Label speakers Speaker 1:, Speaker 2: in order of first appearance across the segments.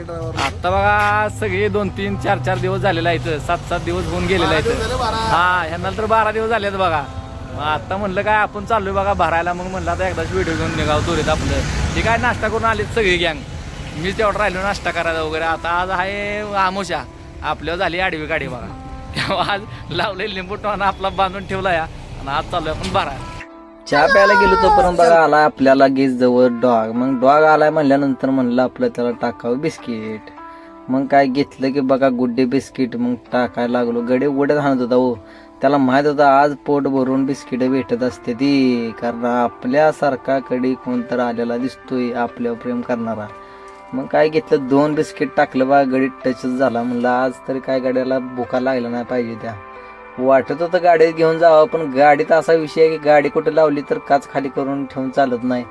Speaker 1: आता बघा सगळे दोन तीन चार चार दिवस झालेले आहेत. सात सात दिवस होऊन गेलेले आहेत. हा ह्यांना तर बारा दिवस झालेत बघा. मग आता म्हणलं काय आपण चाललोय बघा भरायला. मग म्हणलं आता एकदाच व्हिडिओ घेऊन निघाव दोरीत आपलं. ते काय नाश्ता करून आलेत सगळी गँग मी तेवढं राहिलो नाश्ता करायला वगैरे. आता आज आहे आमोशा. आपल्यावर झाली आडवी गाडी बघा. तेव्हा आज लावलेली लिंबू टोना आपला बांधून ठेवला या. आणि आज चाललोय आपण भरायला.
Speaker 2: चहा प्यायला गेलो तोपर्यंत बघा आला आपल्याला गेस जवळ डॉग. मग डॉग आलाय म्हणल्यानंतर म्हणलं आपलं त्याला टाकावं बिस्किट. मग काय घेतलं की बघा गुड्डे बिस्किट मग टाकायला लागलो. गडे उड्यात हाणत होता हो. त्याला माहीत होतं आज पोट भरून बिस्किट भेटत असते ती. कारण आपल्यासारखा कडे कोणतर आलेला दिसतोय आपल्यावर प्रेम करणारा. मग काय घेतलं दोन बिस्किट टाकलं बा गडीत टचच झाला. म्हणलं आज तरी काय गाड्याला भुका लागला नाही पाहिजे त्या. वाटत होतं गाडीत घेऊन जावं पण गाडीत असा विषय आहे की गाडी कुठं लावली तर काच खाली करून ठेवून चालत नाही.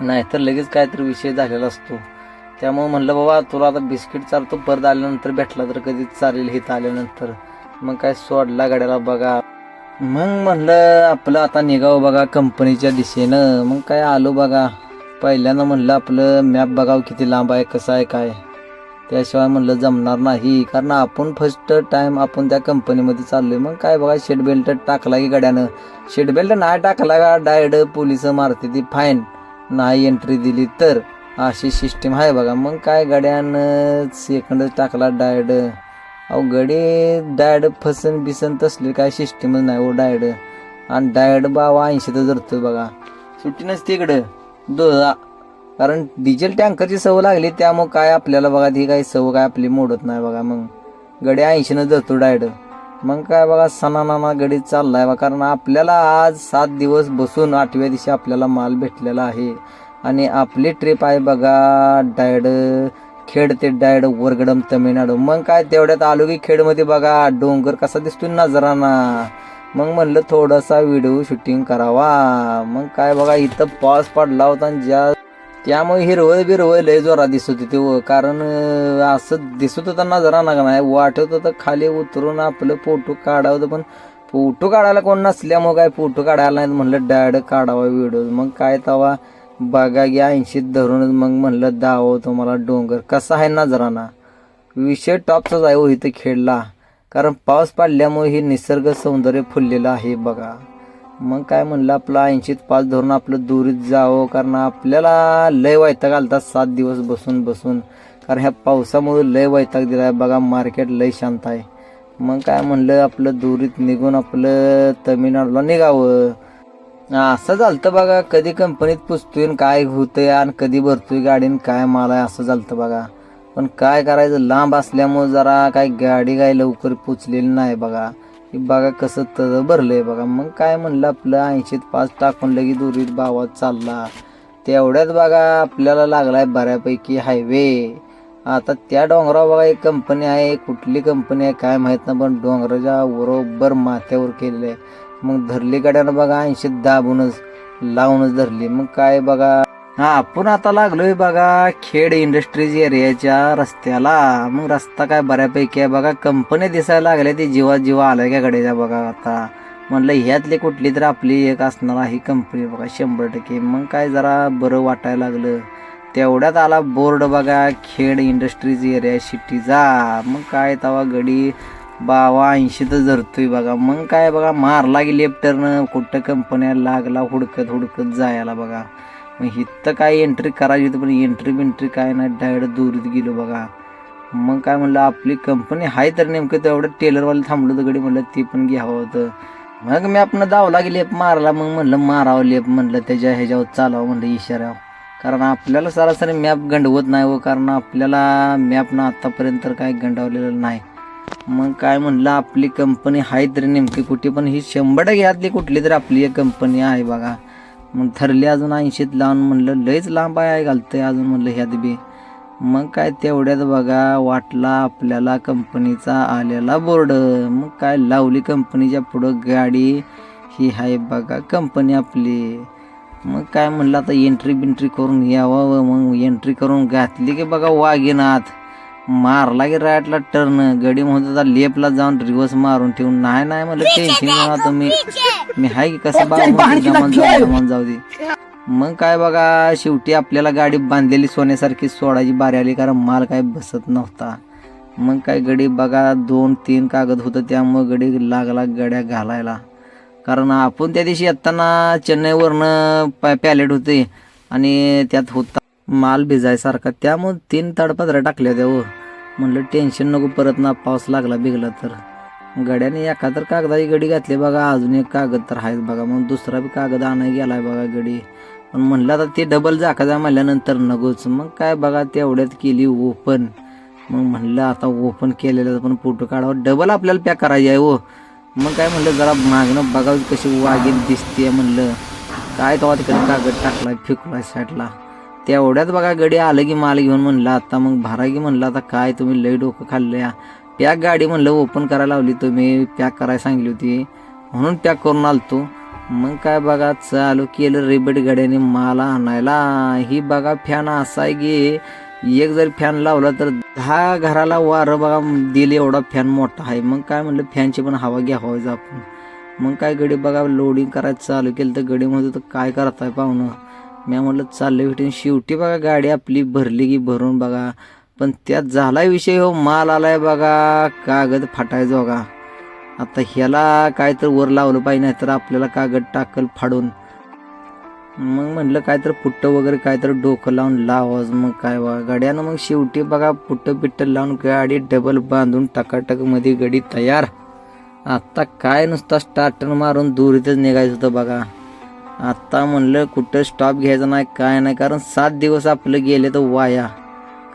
Speaker 2: नाहीतर लगेच काहीतरी विषय झालेला असतो. त्यामुळे म्हणलं बाबा तुला आता बिस्किट चालतो परत आल्यानंतर भेटला तर कधीच चालेल हित आल्यानंतर. मग काय सोडला गाड्याला बघा. मग म्हणलं आपलं आता निघावं बघा कंपनीच्या दिशेनं. मग काय आलो बघा. पहिल्यांदा म्हणलं आपलं मॅप बघावं किती लांब आहे कसं आहे काय? त्याशिवाय म्हणलं जमणार नाही. कारण आपण फर्स्ट टाइम आपण त्या कंपनीमध्ये चाललोय मग काय बघा शेट बेल्ट टाकला की गाड्यानं. शेट बेल्ट नाही टाकला का डायरेक्ट पोलीस मारते ती फाईन नाही एंट्री दिली तर. अशी सिस्टीम आहे बघा. मग काय गड्यानं सेकंड टाकला डायड अहो गडी डायड फसन बिसन तसली काय सिस्टीमच नाही हो ओ डायड आणि डायड बाबा ऐंशी तर धरतोय बघा. सुट्टी नसते इकडं. दो कारण डिझेल टँकरची सवय लागली त्यामुळं काय आपल्याला बघा ती काही सवय काय आपली मोडत नाही बघा. मग गडी ऐंशीनं जातो डायरेक्ट. मग काय बघा सणानाना गडी चाललाय बा कारण आपल्याला आज सात दिवस बसून आठव्या दिवशी आपल्याला माल भेटलेला आहे. आणि आपली ट्रिप आहे बघा डायड खेड ते डायड वरगडम तमिळनाडू. मग काय तेवढ्यात आलो की खेडमध्ये बघा डोंगर कसा दिसतो नजराना. मग म्हणलं थोडासा व्हिडिओ शूटिंग करावा. मग काय बघा इथं पाऊस पडला होता आणि ज्या त्यामुळे हिरवळ बिरवळ लय जोरात दिसत होती व. कारण असं दिसत होता नजरा ना नाही वाटत होतं खाली उतरून आपलं फोटो काढावं पण फोटो काढायला कोण नसल्यामुळे काय फोटो काढायला नाही म्हणलं डॅड काढावा व्हिडिओ. मग काय तवा बघा घ्या ऐंशीत धरूनच मग म्हणलं दावं तुम्हाला डोंगर. कसा आहे नजराना विषय टॉपचाच आहे हो इथं खेळला. कारण पाऊस पडल्यामुळे हे निसर्ग सौंदर्य फुललेलं आहे बघा. मग काय म्हणलं आपलं ऐंशीत पाच धरून आपलं दुरीत जावं कारण आपल्याला लय वैताग घालतात सात दिवस बसून बसून. कारण ह्या पावसामुळे लय वैताग दिलाय बघा मार्केट लय शांत आहे. मग काय म्हणलं आपलं दुरीत निघून आपलं तमिळनाडूला निघावं. असं झालतं बघा कधी कंपनीत पुसतोय आणि काय होतंय आणि कधी भरतोय गाडीन काय माल आहे असं झालतं बघा. पण काय करायचं लांब असल्यामुळे जरा काय गाडी काय लवकर पोचलेली नाही बघा. की बघा कसं तर भरलंय बघा. मग काय म्हणलं आपलं ऐंशीत पाच टाकून लगी दुरीत भावात चालला. तेवढ्यात बघा आपल्याला लागलाय बऱ्यापैकी हायवे. आता त्या डोंगरावर बघा एक कंपनी आहे कुठली कंपनी आहे काय माहीत नाही पण डोंगराच्या बरोबर माथ्यावर केलेलं आहे. मग धरली गाड्यानं बघा ऐंशीत दाबूनच लावूनच धरली. मग काय बघा हा आपण आता लागलोय बघा खेड इंडस्ट्रीज एरियाच्या रस्त्याला. मग रस्ता काय बऱ्यापैकी आहे बघा कंपनी दिसायला लागल्या ती जीवा जीवा आलाय का गड्याच्या बघा आता. म्हणलं ह्यातली कुठली तर आपली एक असणार ही कंपनी बघा शंभर टक्के. मग काय जरा बरं वाटायला लागलं. तेवढ्यात आला बोर्ड बघा खेड इंडस्ट्रीज एरिया सिटीचा मग काय तवा गडी बावा ऐंशी तर जरतोय बघा. मग काय बघा मारला की लेफ्टरनं कुठं कंपन्या लागला हुडकत हुडकत जायला बघा. मग इथं काय एंट्री करायची होती पण एंट्री बिंट्री काय नाही डायरेक्ट दूरीत गेलो बघा. मग काय म्हणलं आपली कंपनी आहे तर नेमकं तेवढं टेलरवाले थांबलो होतं गडी म्हणलं ते पण घ्यावं होतं. मग मी आपण दावला की लेप मारला मग म्हणलं मारावं लेप म्हणलं त्याच्या ह्याच्यावर चालावं म्हणलं इशाऱ्यावर. कारण आपल्याला सरासरी मॅप गंडवत नाही व कारण आपल्याला मॅपनं आत्तापर्यंत तर काय गंडावलेलं नाही. मग काय म्हणलं आपली कंपनी आहे तरी नेमकी कुठे पण ही शंभर टक्के यातली कुठली तरी आपली एक कंपनी आहे बघा. मग ठरली अजून ऐंशीत लावून म्हणलं लयच लांब आहे घालतंय अजून म्हणलं ह्यात बी. मग काय तेवढ्यात बघा वाटला आपल्याला कंपनीचा आलेला बोर्ड. मग काय लावली कंपनीच्या पुढं गाडी. ही आहे बघा कंपनी आपली. मग काय म्हणलं आता एंट्री बिंट्री करून यावं मग एंट्री करून घातली की बघा वाघिनाथ. मारला की राईटला टर्न गडी म्हणत लेपला जाऊन रिवर्स मारून ठेवून. नाही नाही म्हणलं टेन्शन घेऊ तुम्ही. मी हाय की कसं? बाबा जाऊ दे, जमान जाऊ दे. मग काय बघा शेवटी आपल्याला गाडी बांधलेली सोन्यासारखी सोडायची बारी आली कारण माल काय बसत नव्हता. मग काय गडी बघा दोन तीन कागद होतं त्यामुळं गडी लागला गड्या घालायला. कारण आपण त्या दिवशी येताना चेन्नईवरनं पॅ पॅलेट होते आणि त्यात होता माल भिजायसारखा. त्यामुळं तीन तडपत्र्या टाकल्या त्यावर म्हणलं टेन्शन नको परत ना पाऊस लागला बिगला तर. गड्याने एका तर कागदाची गडी घातली बघा अजून एक कागद तर आहेच बघा मग दुसरा बी कागद आणाय गेलाय बघा गडी. पण म्हणलं आता ते डबल जाकाचा म्हणल्यानंतर नकोच. मग काय बघा तेवढ्यात केली ओपन. मग म्हणलं आता ओपन केलेलं पण फोटो काढावा. डबल आपल्याला पॅक करायची आहे हो. मग काय म्हणलं जरा मागणं बघावं कशी वागीत दिसते म्हणलं. काय तेव्हा तिकडे कागद टाकला फेकला साईडला तेवढ्यात बघा गडी आलं की माल घेऊन म्हणलं आता मग भरा की म्हणलं आता काय तुम्ही लई डोकं खाल्लं या पॅक गाडी म्हणलं ओपन करायला लावली तुम्ही पॅक करायला सांगली होती. म्हणून पॅक करून आलतो. मग काय बघा चालू केलं रिबेट गाड्याने माल आणायला. ही बघा फॅन असा आहे की एक जर फॅन लावला तर दहा घराला वारं बघा दिले एवढा फॅन मोठा आहे. मग काय म्हणलं फॅनची पण हवा घ्यावायचं आपण. मग काय गडी बघा लोडिंग करायचं चालू केलं तर गडीमध्ये तर काय करताय पाहुणं? मी म्हटलं चाललं भेटून. शेवटी बघा गाडी आपली भरली की भरून बघा. पण त्यात झाला विषय हो माल आलाय बघा कागद फाटायचं बघा आता ह्याला काय तर वर लावलं पाहिजे नाही तर आपल्याला कागद टाकल फाडून. मग म्हटलं काय तर पुट्ट वगैरे काय तर डोकं लावून लावाच मग काय बघा गाड्यानं मग शेवटी बघा पुट्ट पिट्ट लावून गाडी डबल बांधून टकाटकमध्ये गडी तयार. आता काय नुसता स्टार्टर मारून दुरीतच निघायचं होतं बघा. आत्ता म्हणलं कुठं स्टॉप घ्यायचा नाही काय नाही कारण सात दिवस आपलं गेले तर वाया.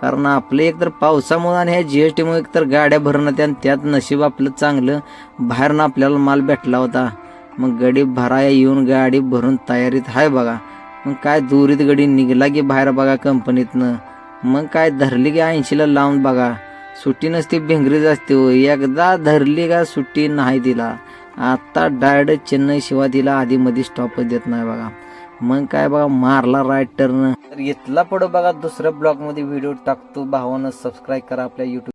Speaker 2: कारण आपलं एक तर आणि ह्या जी एस टीमुळे एकतर गाड्या भरणं त्या त्यात नशीब आपलं चांगलं बाहेरनं आपल्याला माल भेटला होता. मग गडी भराया येऊन गाडी भरून तयारीत आहे बघा. मग काय दुरीत गडी निघला की बाहेर बघा कंपनीतनं. मग काय धरली की ऐंशीला लावून बघा. सुट्टी नसती भिंगरीच असते हो एकदा धरली का सुट्टी नाही तिला. आत्ता डायरेक्ट चेन्नई शिवाय तिला आधी स्टॉपच देत नाही बघा. मग काय बघा मारला राईट टर्न तर इथला पुढं बघा दुसऱ्या ब्लॉगमध्ये व्हिडिओ टाकतो. भावानं सबस्क्राईब करा आपल्या युट्यूब